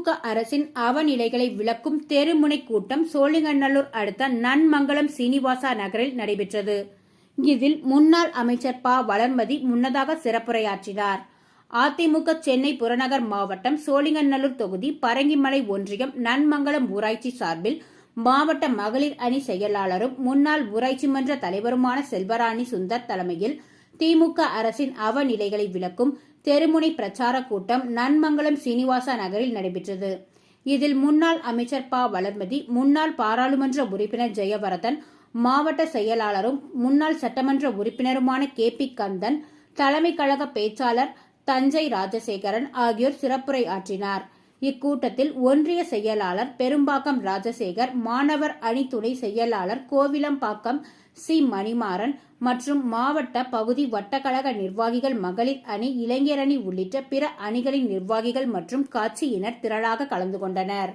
திமுக அரசின் அவநிலைகளை விளக்கும் தெருமுனை கூட்டம் சோழிங்கநல்லூர் அடுத்த நன்மங்கலம் சீனிவாசா நகரில் நடைபெற்றது. இதில் முன்னாள் அமைச்சர் ப. வளர்மதி முன்னதாக சிறப்புரையாற்றினார். அதிமுக சென்னை புறநகர் மாவட்டம் சோழிங்கநல்லூர் தொகுதி பரங்கிமலை ஒன்றியம் நன்மங்கலம் ஊராட்சி சார்பில் மாவட்ட மகளிர் அணி செயலாளரும் முன்னாள் ஊராட்சி மன்ற தலைவருமான செல்வராணி சுந்தர் தலைமையில் திமுக அரசின் அவநிலைகளை விளக்கும் தெருமுனை பிரச்சார கூட்டம் நன்மங்கலம் சீனிவாசா நகரில் நடைபெற்றது. இதில் முன்னாள் அமைச்சர் ப. வளர்மதி முன்னாள் பாராளுமன்ற உறுப்பினர் ஜெயவரதன் மாவட்ட செயலாளரும் முன்னாள் சட்டமன்ற உறுப்பினருமான கே. பி. கந்தன் தலைமை கழக பேச்சாளர் தஞ்சை ராஜசேகரன் ஆகியோர் சிறப்புரை ஆற்றினார். இக்கூட்டத்தில் ஒன்றிய செயலாளர் பெரும்பாக்கம் ராஜசேகர் மாணவர் அணி துணை செயலாளர் கோவிலம்பாக்கம் சி. மணிமாறன் மற்றும் மாவட்ட பகுதி வட்டக்கழக நிர்வாகிகள் மகளிர் அணி இளைஞர் அணி உள்ளிட்ட பிற அணிகளின் நிர்வாகிகள் மற்றும் கட்சியினர் திரளாக கலந்து கொண்டனர்.